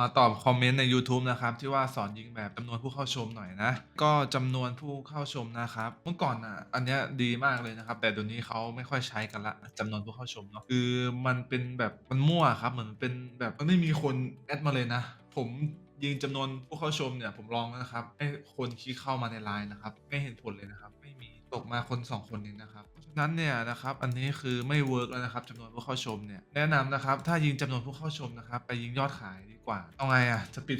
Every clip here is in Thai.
มาตอบคอมเมนต์ใน YouTube นะครับ ที่ว่าสอนยิงแบบจำนวนผู้เข้าชมหน่อยนะ ก็จำนวนผู้เข้าชมนะครับ เมื่อก่อนอะ อันเนี้ยดีมากเลยนะครับ แต่เดี๋ยวนี้เขาไม่ค่อยใช้กันละจำนวนผู้เข้าชมเนาะคือมันเป็นแบบมันมั่วครับ เหมือนเป็นแบบมันไม่มีคนแอดมาเลยนะ ผมยิงจำนวนผู้เข้าชมเนี่ยผมลองแล้วนะครับให้คนคลิกเข้ามาในไลน์นะครับ ไม่เห็นผลเลยนะครับ ไม่มีตกมาคนสองคนเองนะครับเพราะฉะนั้นเนี่ยนะครับอันนี้คือไม่เวิร์กแล้วนะครับจำนวนผู้เข้าชมเนี่ยแนะนำนะครับถ้ายิงจำนวนผู้เข้าชมนะครับไปยิงยอดขายดี กว่าเอาไงอะ จะปิด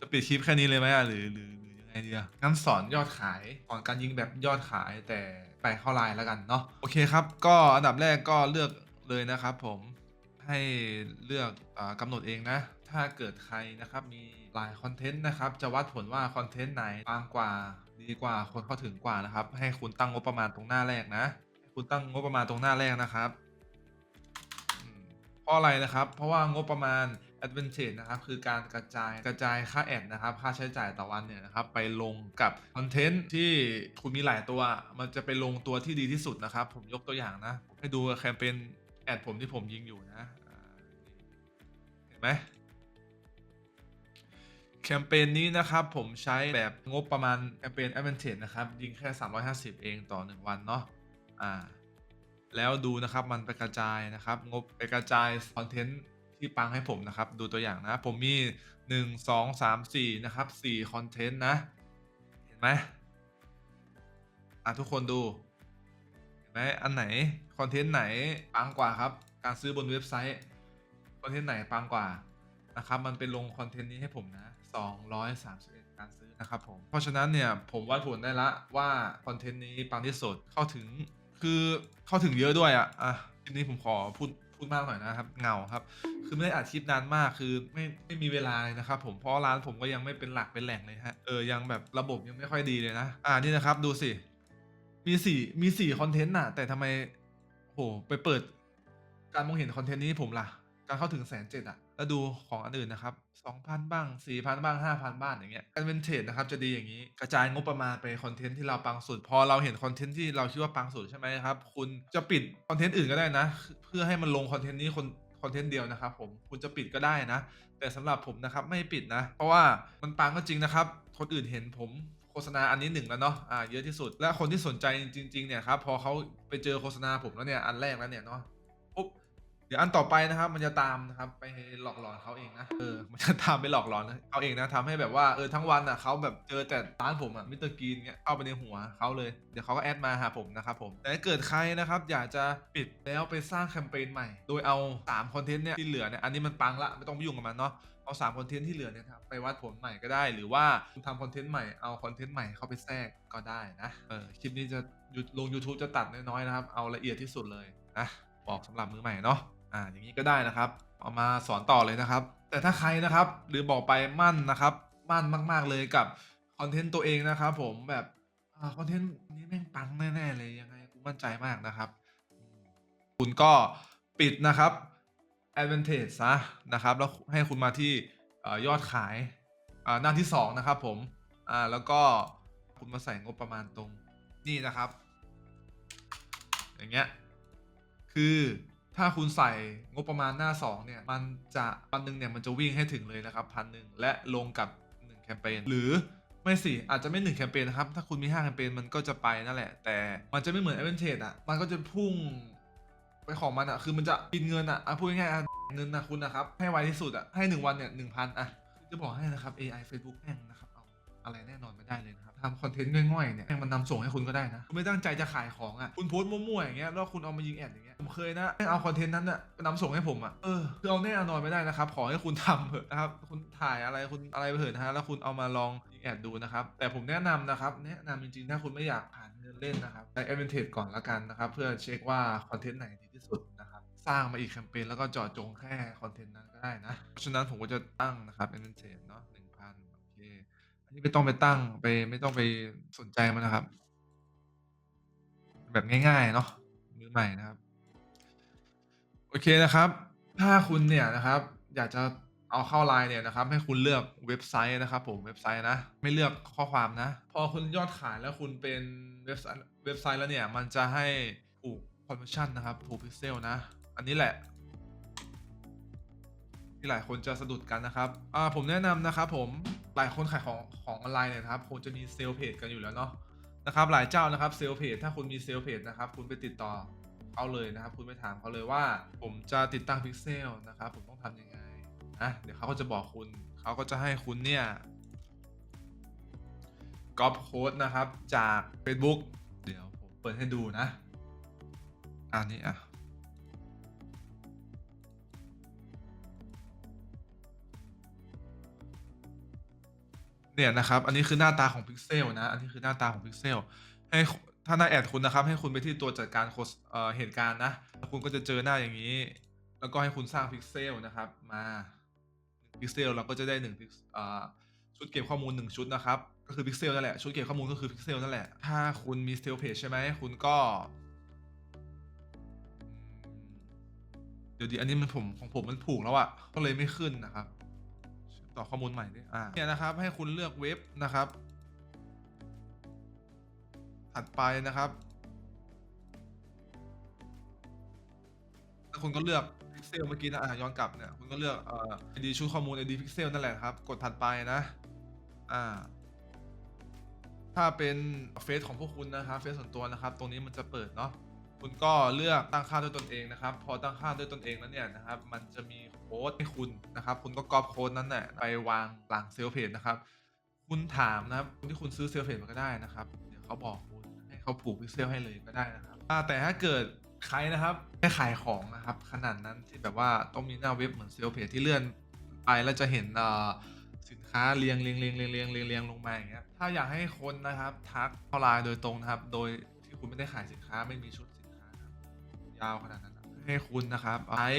จะปิดคลิปแค่นี้เลยไหมอะหรือหรือหรือยังไงดีอะงั้นสอนยอดขายสอนการยิงแบบยอดขายแต่ไปเข้าไลน์แล้วกันเนาะโอเคครับ ก็อันดับแรกก็เลือกเลยนะครับผมให้เลือกอกำหนดเองนะ ถ้าเกิดใครนะครับมีหลายคอนเทนต์นะครับ จะวัดผลว่าคอนเทนต์ไหนปังกว่าดีกว่าคนเข้าถึงกว่านะครับ ให้คุณตั้งงบประมาณตรงหน้าแรกนะ คุณตั้งงบประมาณตรงหน้าแรกนะครับเพราะอะไรนะครับ เพราะว่างบประมาณ Advantage นะครับคือการกระจายกระจายค่าแอดนะครับค่าใช้จ่ายต่อวันเนี่ยนะครับไปลงกับคอนเทนต์ที่คุณมีหลายตัว มันจะไปลงตัวที่ดีที่สุดนะครับ ผมยกตัวอย่างนะให้ดูแคมเปญแอดผมที่ผมยิงอยู่นะเห็นไหมแคมเปญนี้นะครับผมใช้แบบงบประมาณแคมเปญ Advantage นะครับ ยิงแค่ 350 เองต่อ 1 วันเนาะอ่าแล้วดูนะครับมันไปกระจายนะครับ งบไปกระจายคอนเทนต์ ที่ปังให้ผมนะครับ ดูตัวอย่างนะ ผมมี 1 2 3 4 นะครับ4คอนเทนต์นะ เห็นไหมอะทุกคนดู เห็นไหมอันไหน คอนเทนต์ไหนปังกว่าครับ การซื้อบนเว็บไซต์ คอนเทนต์ไหนปังกว่านะครับ มันเป็นลงคอนเทนต์นี้ให้ผมนะ231 การซื้อนะครับผม เพราะฉะนั้นเนี่ยผมวัดผลได้ละว่าคอนเทนต์นี้ปังที่สุดเข้าถึงคือเข้าถึงเยอะด้วยอะอะทีนี้ผมขอพูด พูดมากหน่อยนะครับเงาครับ คือไม่ได้อัดคลิปนานมากคือไม่ไม่มีเวลาเลยนะครับ ผมเพราะร้านผมก็ยังไม่เป็นหลักเป็นแหล่งเลยฮะเออยังแบบระบบยังไม่ค่อยดีเลยนะ อ่านี่นะครับดูสิมีสี่มีสี่คอนเทนต์น่ะ แต่ทำไมโหไปเปิด การมองเห็นคอนเทนต์นี้ผมล่ะ การเข้าถึงแสนเจ็ดอะ แล้วดูของอันอื่นนะครับสองพันบ้างสี่พันบ้างห้าพันบ้างอย่างเงี้ยการเป็นเทรดนะครับจะดีอย่างนี้ กระจายงบประมาณไปคอนเทนต์ที่เราปังสุด พอเราเห็นคอนเทนต์ที่เราคิดว่าปังสุดใช่ไหมครับ คุณจะปิดคอนเทนต์อื่นก็ได้นะ เพื่อให้มันลงคอนเทนต์นี้คนคอนเทนต์เดียวนะครับผมคุณจะปิดก็ได้นะ แต่สำหรับผมนะครับไม่ปิดนะ เพราะว่ามันปังก็จริงนะครับ คนอื่นเห็นผมโฆษณาอันนี้หนึ่งแล้วเนาะอ่าเยอะที่สุด และคนที่สนใจจริงๆเนี่ยครับพอเขาไปเจอโฆษณาผมแล้วเนี่ยอันแรกแล้วเนี่ยเนาะ ดี๋ยวอันต่อไปนะครับ มันจะตามนะครับไปหลอกหลอนเขาเองนะเออมันจะตามไปหลอกหลอนเขาเองนะทำให้แบบว่าเออทั้งวันอะเขาแบบเจอแต่ร้านผมอะมิสเตอร์กีนเงี้ยเข้าไปในหัวเขาเลยเดี๋ยวเขาก็แอดมาหาผมนะครับผมแต่เกิดใครนะครับอยากจะปิดแล้วไปสร้างแคมเปญใหม่ โดยเอา3คอนเทนต์เนี่ยที่เหลือเนี่ยอันนี้มันปังละไม่ต้องไปยุ่งกับมันเนาะเอา3คอนเทนต์ที่เหลือเนี่ยครับไปวัดผลใหม่ก็ได้ หรือว่าทำคอนเทนต์ใหม่เอาคอนเทนต์ใหม่เข้าไปแทรกก็ได้นะเออคลิปนี้จะลง YouTube จะตัดน้อยๆนะครับเอาละเอียดที่สุดเลยนะบอกสำหรับมือใหม่เนาะ อ่าอย่างนี้ก็ได้นะครับ เอามาสอนต่อเลยนะครับ แต่ถ้าใครนะครับหรือบอกไปมั่นนะครับมั่นมากๆเลยกับคอนเทนต์ตัวเองนะครับผมแบบอ่าคอนเทนต์นี้แม่งปังแน่ๆเลยยังไงกูมั่นใจมากนะครับ คุณก็ปิดนะครับ Advantage ซะนะครับแล้วให้คุณมาที่ยอดขายอ่าหน้าที่ 2 นะครับผมอ่าแล้วก็คุณมาใส่งบประมาณตรงนี่นะครับ อย่างเงี้ยคือ ถ้าคุณใส่งบประมาณหน้า 2 เนี่ย มันจะวันหนึ่งเนี่ย มันจะวิ่งให้ถึงเลยนะครับพันหนึ่งและลงกับ 1 แคมเปญหรือไม่สิ อาจจะไม่1แคมเปญนะครับ ถ้าคุณมี 5 แคมเปญมันก็จะไปนั่นแหละ แต่มันจะไม่เหมือน a d v a n t a g e อะ มันก็จะพุ่งไปของมันอะ คือมันจะบินเงินอะอะพูดง่ายๆเงินนะคุณนะครับ ให้ไวที่สุดอะ ให้ 1 วันเนี่ยหนึ่งพันอะคือจะบอกให้นะครับ AI Facebook แม่งนะครับ อะไรแน่นอนไม่ได้เลยนะครับทำคอนเทนต์ง่อยๆเนี่ยมันนำส่งให้คุณก็ได้นะคุณไม่ตั้งใจจะขายของอะคุณโพสต์มั่วๆอย่างเงี้ยแล้วคุณเอามายิงแอดอย่างเงี้ยผมเคยนะเอาคอนเทนต์นั้นอะไปนำส่งให้ผมอะเออคือเอาแน่นอนไม่ได้นะครับขอให้คุณทำเถอะนะครับคุณถ่ายอะไรคุณอะไรไปเถอะนะฮะแล้วคุณเอามาลองยิงแอดดูนะครับแต่ผมแนะนำนะครับแนะนำจริงๆถ้าคุณไม่อยากผ่านเงินเล่นนะครับใช้ a d v a n t a g e ก่อนละกันนะครับเพื่อเช็คว่าคอนเทนต์ไหนดีที่สุดนะครับสร้างมาอีกแคมเปญแล้วก็เจาะจงแค่คอนเทนต์นั้นก็ได้นะเพราะฉะนั้นผมก็จะตั้งนะครับ a d v a n t a g e เนาะ อันนี้ไม่ต้องไปตั้งไปไม่ต้องไปสนใจมันนะครับ แบบง่ายๆเนาะมือใหม่นะครับ โอเคนะครับ ถ้าคุณเนี่ยนะครับ อยากจะเอาเข้าไลน์เนี่ยนะครับ ให้คุณเลือกเว็บไซต์นะครับผมเว็บไซต์นะ ไม่เลือกข้อความนะ พอคุณยอดขายแล้วคุณเป็นเว็บไซต์เว็บไซต์แล้วเนี่ย มันจะให้ถูกคอมมิชชั่นนะครับถูกพิกเซลนะ อันนี้แหละที่หลายคนจะสะดุดกันนะครับ อ่า ผมแนะนำนะครับผม หลายคนขายของของออนไลน์เนี่ยนะครับคงจะมีเซลเพจกันอยู่แล้วเนาะนะครับหลายเจ้านะครับเซลเพจถ้าคุณมีเซลเพจนะครับคุณไปติดต่อเขาเลยนะครับ คุณไปถามเขาเลยว่า ผมจะติดตั้งพิกเซลนะครับผมต้องทำยังไงนะเดี๋ยวเขาก็จะบอกคุณเขาก็จะให้คุณเนี่ยก๊อปโค้ดนะครับจาก Facebook เดี๋ยวผมเปิดให้ดูนะอันนี้อะ เนี่ยนะครับ อันนี้คือหน้าตาของพิกเซลนะ อันนี้คือหน้าตาของพิกเซลให้ถ้าหน้าแอดคุณนะครับ ให้คุณไปที่ตัวจัดการโคสเอ่อเหตุการณ์นะแล้วคุณก็จะเจอหน้าอย่างนี้ แล้วก็ให้คุณสร้างพิกเซลนะครับ มาพิกเซลเราก็จะได้หนึ่งพิกอ่อชุดเก็บข้อมูลหนึ่งชุดนะครับ ก็คือพิกเซลนั่นแหละ ชุดเก็บข้อมูลก็คือพิกเซลนั่นแหละ ถ้าคุณมีสเซลเพจใช่ไหมคุณก็ เดี๋ยวดีอันนี้มันผมของผมมันผูกแล้วอะก็เลยไม่ขึ้นนะครับ ต่อข้อมูลใหม่ด้วยอ่าเนี่ยนะครับ ให้คุณเลือกเว็บนะครับ ถัดไปนะครับแล้วคุณก็เลือกพิกเซลเมื่อกี้นะอะย้อนกลับเนี่ยคุณก็เลือกเอ่อ ID ชุดข้อมูล ID พิกเซลนั่นแหละครับ กดถัดไปนะ อ่า ถ้าเป็นเฟซของพวกคุณนะครับเฟซส่วนตัวนะครับ ตรงนี้มันจะเปิดเนาะคุณก็เลือกตั้งค่าด้วยตนเองนะครับ พอตั้งค่าด้วยตนเองแล้วเนี่ยนะครับ มันจะมี ค้ดให้คุณนะครับ คุณก็ก๊อปโค้ดนั้นแหละไปวางหลังเซลล์เพจนะครับ คุณถามนะครับคนที่คุณซื้อเซลล์เพจมาก็ได้นะครับ เดี๋ยวเขาบอกคุณให้เขาผูกพิกเซลให้เลยก็ได้นะครับแต่ถ้าเกิดใครนะครับไม่ขายของนะครับ ขนาดนั้นที่แบบว่าต้องมีหน้าเว็บเหมือนเซลล์เพจที่เลื่อนไปแล้วจะเห็นสินค้าเรียงเรียงเรียงเรียงเรียงเรียงเรียงลงมาอย่างเงี้ยถ้าอยากให้คนนะครับทักเข้าไลน์โดยตรงนะครับ โดยที่คุณไม่ได้ขายสินค้าไม่มีชุดสินค้า ยาวขนาดนั้น ให้คุณนะครับใช้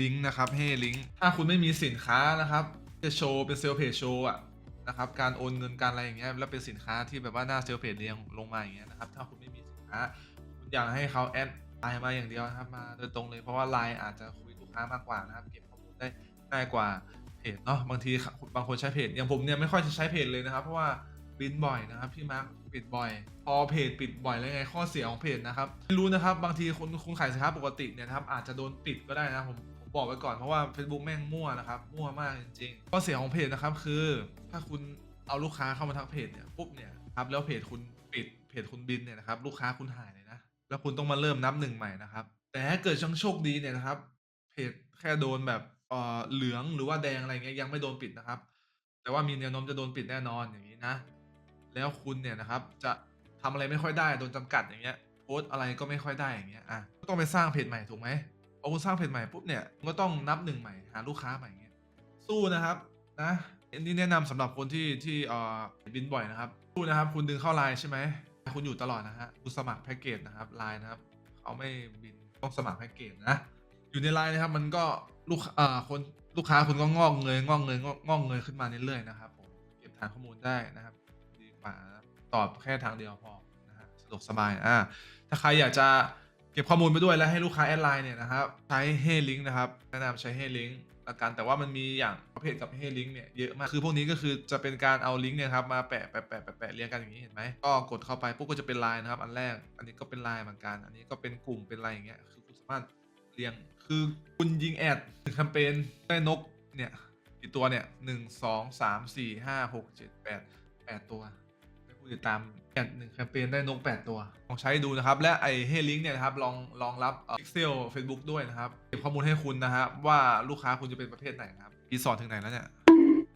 ลิงก์นะครับเฮลิงก์ถ้าคุณไม่มีสินค้านะครับจะโชว์เป็นเซลล์เพจโชว์อะนะครับการโอนเงินการอะไรอย่างเงี้ยแล้วเป็นสินค้าที่แบบว่าหน้าเซลล์เพจเรียงลงมาอย่างเงี้ยนะครับถ้าคุณไม่มีสินค้าคุณอยากให้เขาแอดไลน์มาอย่างเดียวนะครับมาโดยตรงเลยเพราะว่าไลน์อาจจะคุยลูกค้ามากกว่านะครับเก็บข้อมูลได้ง่ายกว่าเพจเนาะบางทีบางคนใช้เพจอย่างผมเนี่ยไม่ค่อยจะใช้เพจเลยนะครับเพราะว่า บินบ่อยนะครับพี่มาร์คปิดบ่อย พอเพจปิดบ่อยแล้วไงข้อเสียของเพจนะครับไม่รู้นะครับบางทีคุณคุณขายสินค้าปกติเนี่ยนะครับอาจจะโดนปิดก็ได้นะผมผมบอกไว้ก่อนเพราะว่า Facebook แม่งมั่วนะครับมั่วมากจริงๆข้อเสียของเพจนะครับคือ ถ้าคุณเอาลูกค้าเข้ามาทักเพจเนี่ยปุ๊บเนี่ยครับแล้วเพจคุณปิดเพจคุณบินเนี่ยนะครับลูกค้าคุณหายเลยนะแล้วคุณต้องมาเริ่มนับหนึ่งใหม่นะครับแต่ถ้าเกิดช่างโชคดีเนี่ยนะครับเพจแค่โดนแบบเอ่อเหลืองหรือว่าแดงอะไรเงี้ยยังไม่โดนปิดนะครับ แต่ว่ามีแนวโน้มจะโดนปิดแน่นอนอย่างนี้นะ แล้วคุณเนี่ยนะครับจะทำอะไรไม่ค่อยได้โดนจำกัดอย่างเงี้ยโพสอะไรก็ไม่ค่อยได้อย่างเงี้ยอะก็ต้องไปสร้างเพจใหม่ถูกไหมพอคุณสร้างเพจใหม่ปุ๊บเนี่ยก็ต้องนับหนึ่งใหม่หาลูกค้าใหม่อย่างเงี้ยสู้นะครับนะอันนี้แนะนำสำหรับคนที่ที่เอ่อบินบ่อยนะครับสู้นะครับ คุณดึงเข้าไลน์ใช่ไหมคุณอยู่ตลอดนะฮะคุณสมัครแพ็กเกจนะครับไลน์นะครับเขาไม่บินต้องสมัครแพ็กเกจนะอยู่ในไลน์นะครับมันก็ลูกอ่อคนลูกค้าคุณก็งอกเงยงอกเงยงอกเงยขึ้นมาเรื่อยๆนะครับผมเก็บฐานข้อมูลได้นะครับ ดีกว่าตอบแค่ทางเดียวพอนะฮะสะดวกสบายอ่าถ้าใครอยากจะเก็บข้อมูลไปด้วยแล้วให้ลูกค้าแอดไลน์เนี่ยนะครับใช้เฮลิงนะครับแนะนำใช้เฮลิงละกันแต่ว่ามันมีอย่างประเภทกับเฮลิงเนี่ยเยอะมากคือพวกนี้ก็คือจะเป็นการเอาลิงก์เนี่ยครับมาแปะแปะแปะแปะเรียงกันอย่างนี้เห็นไหมก็กดเข้าไปปุ๊บก็จะเป็นไลน์นะครับอันแรกอันนี้ก็เป็นไลน์เหมือนกัน อันนี้ก็เป็นกลุ่มเป็นอะไรอย่างเงี้ยคือคุณสามารถเรียงคือคุณยิงแอดถึงแคมเปญได้นกเนี่ยกี่ตัวเนี่ยหนึ่งสองสามสี่ห้าหกเจ็ดแปดแปดตัว ผู้ติดตามแอดหนึ่งแคมเปญได้นกแปดตัว ลองใช้ดูนะครับ และไอ้เฮลิงเนี่ยนะครับลองลองรับพิกเซล Facebook ด้วยนะครับเก็บข้อมูลให้คุณนะครับว่าลูกค้าคุณจะเป็นประเภทไหนนะครับปีสอนถึงไหนแล้วเนี่ย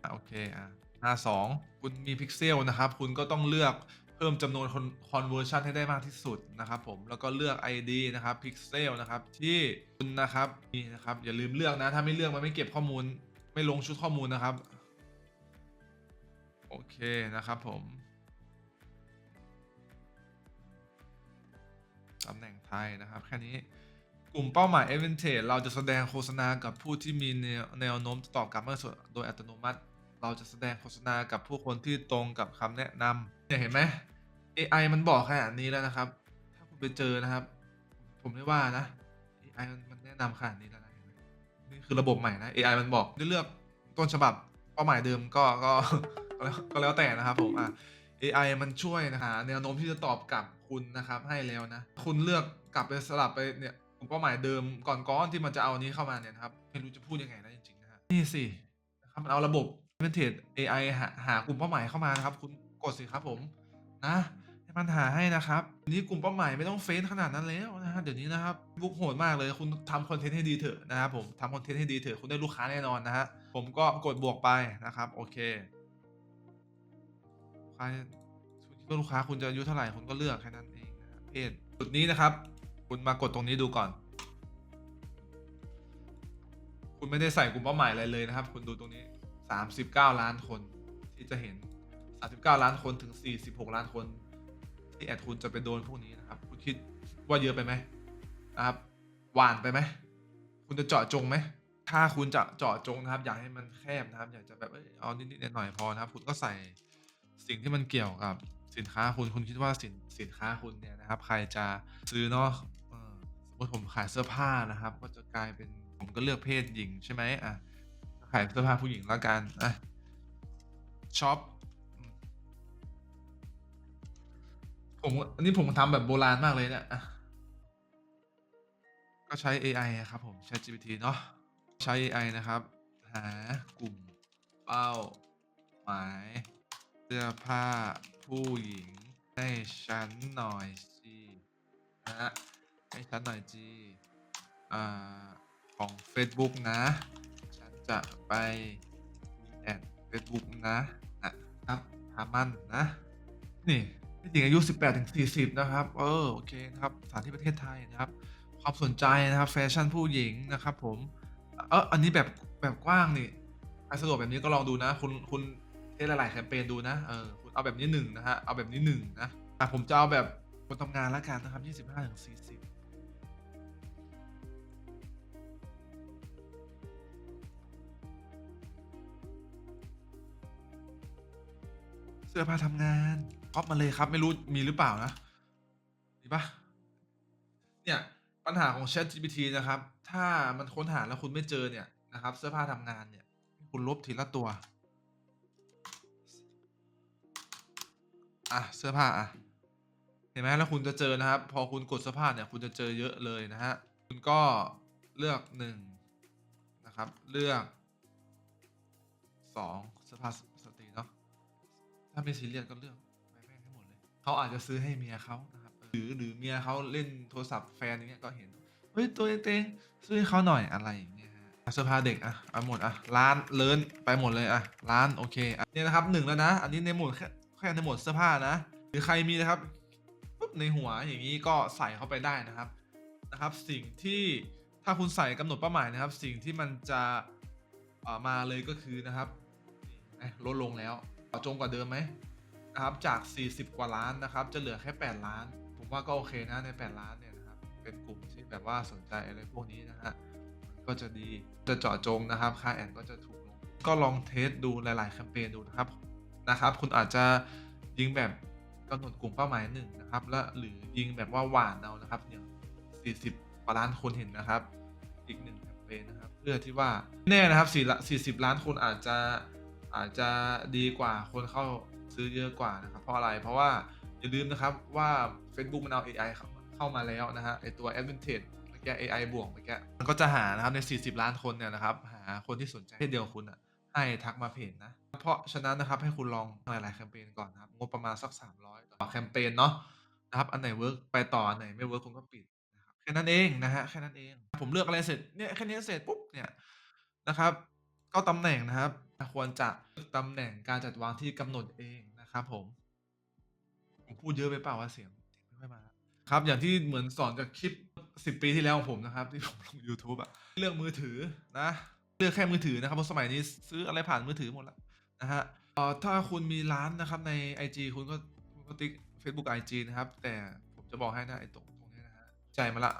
อะโอเคอะหน้าสองคุณมีพิกเซลนะครับ คุณก็ต้องเลือกเพิ่มจำนวน con- conversion ให้ได้มากที่สุดนะครับผมแล้วก็เลือก ID นะครับ pixel นะครับที่คุณนะครับนี่นะครับอย่าลืมเลือกนะถ้าไม่เลือกมันไม่เก็บข้อมูล ไม่ลงชุดข้อมูลนะครับ โอเคนะครับผม ตำแหน่งไทยนะครับ แค่นี้กลุ่มเป้าหมาย a d v a n t a g e เราจะแสดงโฆษณากับผู้ที่มีแนวโน้มจะตอบกลับมาโดยอัตโนมัติ เราจะแสดงโฆษณากับผู้คนที่ตรงกับคำแนะนำเนี่ยเห็นไหม AI มันบอกขนาดนี้แล้วนะครับ ถ้าคุณไปเจอนะครับ ผมไม่ว่านะ AI มันแนะนำขนาดนี้แล้วนะเห็นไหมนี่คือระบบใหม่นะ AI มันบอกเลือกต้นฉบับเป้าหมายเดิมก็ก็ก็แล้วก็แล้วแต่นะครับผมอะ AI มันช่วยนะหาแนวโน้มที่จะตอบกลับคุณนะครับให้แล้วนะ คุณเลือกกลับไปสลับไปเนี่ยกลุ่มเป้าหมายเดิมก่อนก้อนที่มันจะเอาอันนี้เข้ามาเนี่ยนะครับไม่รู้จะพูดยังไงนะจริงๆนะฮะนี่สินะครับมันเอาระบบ Advantage AI หาหากลุ่มเป้าหมายเข้ามานะครับ คุณกดสิครับผมนะให้มันหาให้นะครับทีนี้กลุ่มเป้าหมายไม่ต้องเฟ้นขนาดนั้นแล้วนะฮะเดี๋ยวนี้นะครับบุกโหดมากเลย คุณทำคอนเทนต์ให้ดีเถอะนะครับผมทำคอนเทนต์ให้ดีเถอะคุณได้ลูกค้าแน่นอนนะฮะผมก็กดบวกไปนะครับโอเค ค้าคุณคิดว่าลูกค้าคุณจะอายุเท่าไหร่คุณก็เลือกแค่นั้นเองนะฮะเพศจุดนี้นะครับ คุณมากดตรงนี้ดูก่อน คุณไม่ได้ใส่กลุ่มเป้าหมายอะไรเลยนะครับ คุณดูตรงนี้ 39 ล้านคนที่จะเห็น 39 ล้านคนถึง 46 ล้านคน ที่แอดคุณจะไปโดนพวกนี้นะครับ คุณคิดว่าเยอะไปไหมนะครับหวานไปไหมคุณจะเจาะจงไหมถ้าคุณจะเจาะจงนะครับ อยากให้มันแคบนะครับ อยากจะแบบเอยเอานิดๆหน่อยๆพอนะครับ คุณก็ใส่ สิ่งที่มันเกี่ยวกับสินค้าคุณคุณคิดว่าสินสินค้าคุณเนี่ยนะครับ ใครจะซื้อเนาะสมมติผมขายเสื้อผ้านะครับ ก็จะกลายเป็นผมก็เลือกเพศหญิงใช่ไหมอะขายเสื้อผ้าผู้หญิงแล้วกันอะช็อปผมอันนี้ผมทำแบบโบราณมากเลยเนี่ยอะก็ใช้ AI อครับผม ChatGPT เนาะใช้ AI นะครับ หากลุ่มเป้าหมาย เสื้อผ้าผู้หญิงให้ฉันหน่อยสินะฮะให้ฉันหน่อยจีอ่าของ Facebook นะ ฉันจะไปแอด Facebook นะนะครับทามันนะ นี่ที่จริงอายุ 18ถึง40 นะครับ เออ โอเคนะครับ สถานที่ประเทศไทยนะครับ ความสนใจนะครับ แฟชั่นผู้หญิงนะครับผม เอออันนี้แบบแบบกว้างนี่ใครสะดวกแบบนี้ก็ลองดูนะ คุณคุณ เทสหลายๆแคมเปญดูนะเออคุณเอาแบบนี้หนึ่งนะฮะเอาแบบนี้หนึ่งนะอะผมจะเอาแบบคนทำงานล้วกันนะครับ25ถึง40เสื้อผ้าทำงานก๊อปมาเลยครับไม่รู้มีหรือเปล่านะมีปะเนี่ยปัญหาของ Chat GPT นะครับ ถ้ามันค้นหาแล้วคุณไม่เจอเนี่ยนะครับ เสื้อผ้าทำงานเนี่ย คุณลบทีละตัว อะเสื้อผ้าอะเห็นไหมแล้วคุณจะเจอนะครับ พอคุณกดเสื้อผ้าเนี่ยคุณจะเจอเยอะเลยนะฮะคุณก็เลือกหนึ่งนะครับเลือกสองเสื้อผ้าสตรีเนาะถ้าไม่ซีเรียสก็เลือกไปแม่งให้หมดเลยเขาอาจจะซื้อให้เมียเขานะครับหรือหรือเมียเขาเล่นโทรศัพท์แฟนอย่างเงี้ยก็เห็นเฮ้ยตัวเต็งซื้อให้เขาหน่อยอะไรอย่างเงี้ยเสื้อผ้าเด็กอะเอาหมดอะร้านเลินไปหมดเลยอะร้านโอเคอเนี่ยนะครับหนึ่งแล้วนะ อันนี้ในหมวด แค่ในหมวดเสื้อผ้านะ หรือใครมีนะครับปุ๊บในหัวอย่างนี้ก็ใส่เข้าไปได้นะครับนะครับ สิ่งที่ถ้าคุณใส่กำหนดเป้าหมายนะครับ สิ่งที่มันจะเอ่อมาเลยก็คือนะครับลดลงแล้วจงกว่าเดิมไหมนะครับจาก 40 กว่าล้านนะครับ จะเหลือแค่ 8 ล้าน ผมว่าก็โอเคนะใน 8 ล้านเนี่ยนะครับ เป็นกลุ่มที่แบบว่าสนใจอะไรพวกนี้นะฮะก็จะดีจะเจาะจงนะครับค่าแอนก็จะถูกลง ก็ลองเทสดูหลาย ๆ แคมเปญดูนะครับ นะครับ คุณอาจจะยิงแบบกำหนดกลุ่มเป้าหมายหนึ่งนะครับ และหรือยิงแบบว่าหวานเอานะครับอย่าง40กว่าล้านคนเห็นนะครับ อีกหนึ่งแคมเปญนะครับ เพื่อที่ว่าแน่นะครับ40 ล้านคนอาจจะอาจจะดีกว่าคนเข้าซื้อเยอะกว่านะครับ เพราะอะไรเพราะว่าอย่าลืมนะครับว่า Facebook มันเอา AI เข้าเข้ามาแล้วนะฮะไอตัว Advantage เมื่อกี้ AI บวกเมื่อกี้มันก็จะหานะครับใน 40 ล้านคนเนี่ยนะครับ หาคนที่สนใจเพศเดียวคุณอะให้ทักมาเพจนะ เพราะฉะนั้นนะครับให้คุณลองหลาย ๆ แคมเปญก่อนนะครับงบประมาณสัก 300 ต่อแคมเปญเนาะนะครับอันไหนเวิร์กไปต่ออันไหนไม่เวิร์กคุณก็ปิดนะครับแค่นั้นเองนะฮะแค่นั้นเอง ผมเลือกอะไรเสร็จเนี่ยแค่นี้เสร็จปุ๊บเนี่ยนะครับ ก็ตำแหน่งนะครับ ควรจะตำแหน่งการจัดวางที่กำหนดเองนะครับ ผมผมพูดเยอะไปเปล่าวะเสียงไม่ค่อยมาครับอย่างที่เหมือนสอนจากคลิป 10 ปีที่แล้วของผมนะครับ ที่ผมลง YouTube อะเลือกมือถือนะเลือกแค่มือถือนะครับเพราะสมัยนี้ซื้ออะไรผ่านมือถือหมดแล้ว นะฮะเอ่อถ้าคุณมีร้านนะครับใน IG คุณก็คุณก็ติ๊ก Facebook IG นะครับ แต่ผมจะบอกให้นะไอ้ตรงตรงนี้นะฮะใจมาละ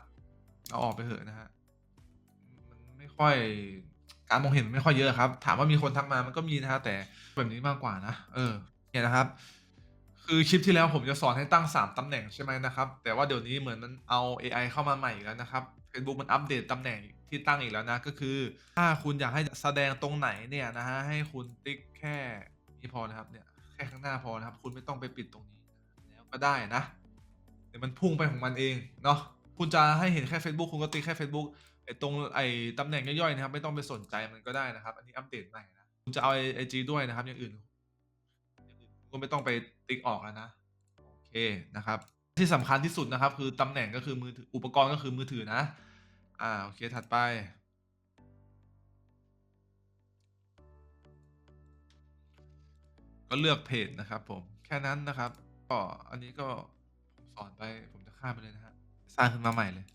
เอาออกไปเถอะนะฮะมันไม่ค่อยการมองเห็นมันไม่ค่อยเยอะครับ ถามว่ามีคนทักมามันก็มีนะฮะแต่แบบนี้มากกว่านะ เออเนี่ยนะครับ คือคลิปที่แล้วผมจะสอนให้ตั้ง 3ตำแหน่งใช่ไหมนะครับ แต่ว่าเดี๋ยวนี้เหมือนมันเอา AI เข้ามาใหม่แล้วนะครับ Facebook มันอัปเดตตำแหน่ง ที่ตั้งอีกแล้วนะ ก็คือ ถ้าคุณอยากให้แสดงตรงไหนเนี่ยนะฮะให้คุณติ๊กแค่นี้พอนะครับเนี่ยแค่ข้างหน้าพอนะครับ คุณไม่ต้องไปปิดตรงนี้แล้วก็ได้นะเดี๋ยวมันพุ่งไปของมันเองเนาะคุณจะให้เห็นแค่ Facebook คุณก็ติ๊กแค่ Facebook ไอ้ตรงไอ้ตำแหน่งย่อยๆนะครับ ไม่ต้องไปสนใจมันก็ได้นะครับ อันนี้อัปเดตใหม่นะคุณจะเอาไอจีด้วยนะครับอย่างอื่นคุณก็ไม่ต้องไปติ๊กออกแล้วนะโอเคนะครับ ที่สำคัญที่สุดนะครับ คือตำแหน่งก็คือมือถืออุปกรณ์ก็คือมือถือนะ อ่า โอเค ถัดไปก็เลือกเพจนะครับผมแค่นั้นนะครับ ก็อันนี้ก็ผมสอนไปผมจะข้ามไปเลยนะฮะสร้างขึ้นมาใหม่เลย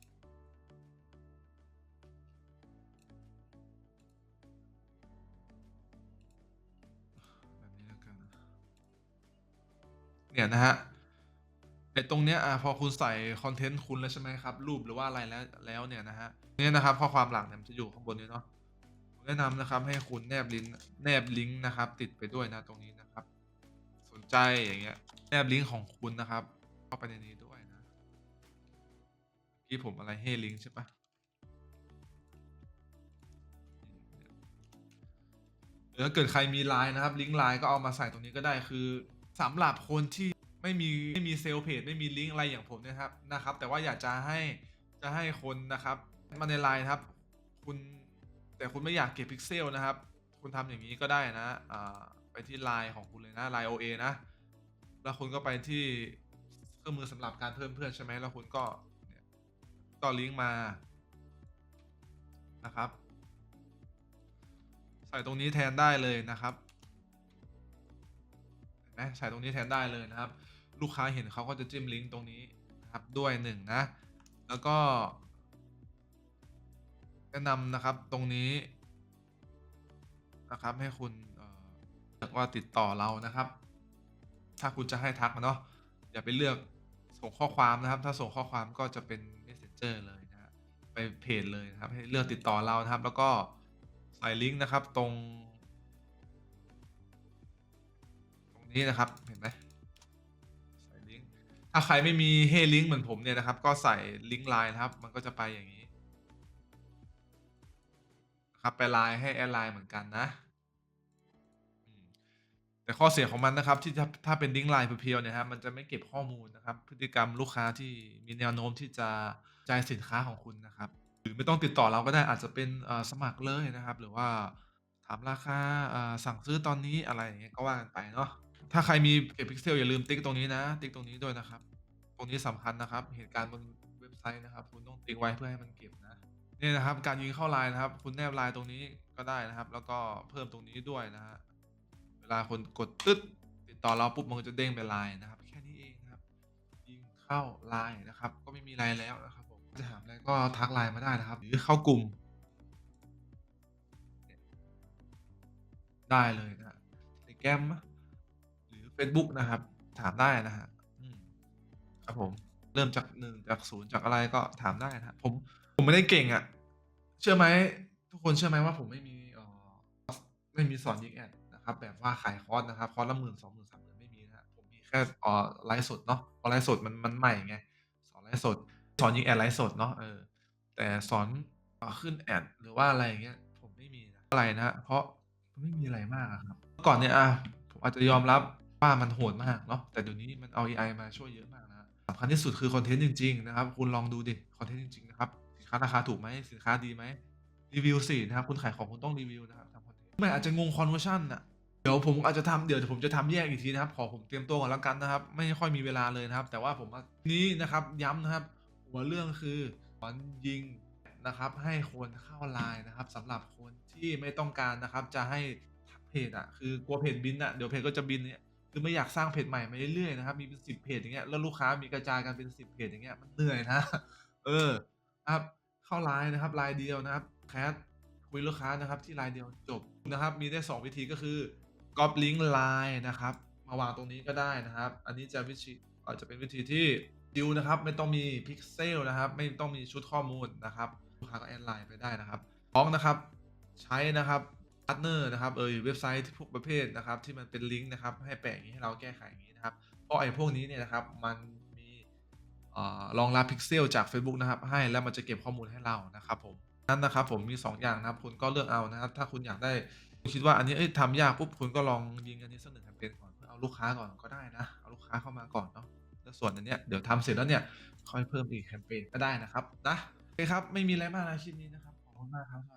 แบบนี้แล้วกันเนี่ยนะฮะ ไอ้ตรงเนี้ยอะพอคุณใส่คอนเทนต์คุณแล้วใช่ไหมครับ รูปหรือว่าอะไรแล้วแล้วเนี่ยนะฮะเนี่ยนะครับข้อความหลังเนี่ยมันจะอยู่ข้างบนนี้เนาะแนะนำนะครับให้คุณแนบลิงก์แนบลิงก์นะครับ ติดไปด้วยนะตรงนี้นะครับ สนใจอย่างเงี้ยแนบลิงก์ของคุณนะครับ เข้าไปในนี้ด้วยนะเมื่ผมอะไรให้ลิงก์ใช่ปะหรือถ้าเกิดใครมีไลน์นะครับ ลิงก์ไลน์ก็เอามาใส่ตรงนี้ก็ได้คือสำหรับคนที่ ไม่มีไม่มีเซลล์เพจไม่มีลิงก์อะไรอย่างผมนะครับนะครับ แต่ว่าอยากจะให้จะให้คนนะครับมาในไลน์ครับ คุณแต่คุณไม่อยากเก็บพิกเซลนะครับ คุณทำอย่างนี้ก็ได้นะอ่าไปที่ไลน์ของคุณเลยนะไลน์ OA นะ แล้วคุณก็ไปที่เครื่องมือสำหรับการเพิ่มเพื่อนใช่ไหมแล้วคุณก็เนี่ยต่อลิงก์มานะครับ ใส่ตรงนี้แทนได้เลยนะครับนไหมใส่ตรงนี้แทนได้เลยนะครับ ลูกค้าเห็นเขาก็จะจิ้มลิงก์ตรงนี้นะครับด้วยหนึ่งนะ แล้วก็แนะนำนะครับตรงนี้นะครับให้คุณเลือกว่าติดต่อเรานะครับ ถ้าคุณจะให้ทักเนาะอย่าไปเลือกส่งข้อความนะครับ ถ้าส่งข้อความก็จะเป็น messenger เลยนะไปเพจเลยนะครับ ให้เลือกติดต่อเรานะครับ แล้วก็ใส่ลิงก์นะครับตรง ตรงนี้นะครับเห็นไหม ถ้าใครไม่มีให้ลิงก์เหมือนผมเนี่ยนะครับ ก็ใส่ลิงก์ไลน์นะครับ มันก็จะไปอย่างนี้ครับไปไลน์ให้แอดไลน์เหมือนกันนะแต่ข้อเสียของมันนะครับ ที่ถ้าถ้าเป็นลิงก์ไลน์เพียวๆเนี่ยครับมันจะไม่เก็บข้อมูลนะครับ พฤติกรรมลูกค้าที่มีแนวโน้มที่จะจ่ายสินค้าของคุณนะครับ หรือไม่ต้องติดต่อเราก็ได้อาจจะเป็นสมัครเลยนะครับ หรือว่าถามราคาสั่งซื้อตอนนี้อะไรอย่างเงี้ยก็ว่ากันไปเนาะ ถ้าใครมีเก็บพิกเซลอย่าลืมติ๊กตรงนี้นะ ติ๊กตรงนี้ด้วยนะครับ ตรงนี้สำคัญนะครับ เหตุการณ์บนเว็บไซต์นะครับ คุณต้องติ๊กไว้เพื่อให้มันเก็บนะนี่นะครับ การยิงเข้าไลน์นะครับ คุณแนบไลน์ตรงนี้ก็ได้นะครับ แล้วก็เพิ่มตรงนี้ด้วยนะฮะเวลาคนกดตึ๊ดติดต่อเราปุ๊บมันจะเด้งไปไลน์นะครับ แค่นี้เองนะครับ ยิงเข้าไลน์นะครับ ก็ไม่มีอะไรแล้วนะครับผมจะถามอะไรก็ทักไลน์มาได้นะครับ หรือเข้ากลุ่ม ได้เลยนะในแกม Facebook นะครับ ถามได้นะฮะอืมครับผม เริ่มจากหนึ่งจากศูนย์จากอะไรก็ถามได้นะฮะผมผมไม่ได้เก่งอะ่ะ เชื่อไหมทุกคนเชื่อไหมว่าผมไม่มีเอ่อไม่มีสอนยิงแอดนะครับ แบบว่าขายคอร์สนะครับคอร์สละหมื่นสองหมื่นสามหมื่นไม่มีนะฮะผมมีแค่เอ่อไลฟ์สดเนาะเพราะไลฟ์สดมันมันใหม่ไงสอนไลฟ์สด สอนยิงแอดไลฟ์สดเนาะเออแต่สอนเอ่อขึ้นแอดหรือว่าอะไรอย่างเงี้ยผมไม่มีนะอะไรนะเพราะไม่มีอะไรมากอะครับเมื่อก่อนเนี่ยอะผมอาจจะยอมรับ ว่ามันโหดมากเนาะแต่เดี๋ยวนี้มันเอา AI มาช่วยเยอะมากนะสำคัญที่สุดคือคอนเทนต์จริงๆนะครับคุณลองดูดิคอนเทนต์จริงๆนะครับสินค้าราคาถูกไหมสินค้าดีไหมรีวิวสินะครับคุณขายของคุณต้องรีวิวนะครับทำคอนเทนต์ไม่อาจจะงงคอนเวอร์ชันอะเดี๋ยวผมอาจจะทำเดี๋ยวผมจะทำแยกอีกทีนะครับขอผมเตรียมตัวก่อนแล้วกันนะครับไม่ค่อยมีเวลาเลยนะครับ แต่ว่าผมว่านี้นะครับย้ำนะครับ หัวเรื่องคือสอนยิงนะครับให้คนเข้าไลน์นะครับสำหรับคนที่ไม่ต้องการนะครับจะให้เพจอะคือกลัวเพจบินอะเดี๋ยวเพจก็จะบินเนี่ย คือไม่อยากสร้างเพจใหม่มาเรื่อยๆนะครับ มีเป็นสิบเพจอย่างเงี้ย แล้วลูกค้ามีกระจายกันเป็นสิบเพจอย่างเงี้ย มันเหนื่อยนะ เออ ครับ เข้าไลน์นะครับไลน์เดียวนะครับ แคสคุยลูกค้านะครับ ที่ไลน์เดียวจบนะครับ มีได้สองวิธีก็คือก๊อปลิงก์ไลน์นะครับ มาวางตรงนี้ก็ได้นะครับ อันนี้จะวิธีอาจจะเป็นวิธีที่ดิวนะครับ ไม่ต้องมีพิกเซลนะครับ ไม่ต้องมีชุดข้อมูลนะครับ ลูกค้าก็แอดไลน์ไปได้นะครับท้องนะครับ ใช้นะครับาร์ทเนอร์นะครับเออเว็บไซต์ที่พวกประเภทนะครับที่มันเป็นลิงก์นะครับให้แปะอย่างนี้ให้เราแก้ไขอย่างนี้นะครับเพราะไอ้พวกนี้เนี่ยนะครับมันมีเอ่อรองรับพิกเซลจาก Facebook นะครับให้แล้วมันจะเก็บข้อมูลให้เรานะครับผมนั่นนะครับผมมี 2 อย่างนะครับคุณก็เลือกเอานะครับ ถ้าคุณอยากได้คุณคิดว่าอันนี้เอ้ยทำยากปุ๊บคุณก็ลองยิงอันนี้สักหนึ่งแคมเปญก่อนเพื่อเอาลูกค้าก่อนก็ได้นะเอาลูกค้าเข้ามาก่อนเนาะแล้วส่วนอันเนี้ยเดี๋ยวทำเสร็จแล้วเนี่ยค่อยเพิ่มอีกแคมเปญก็ได้นะครับนะโอเคครับไม่มีอะไรมากนะคลิปนี้นะครับขอบคุณมากครับ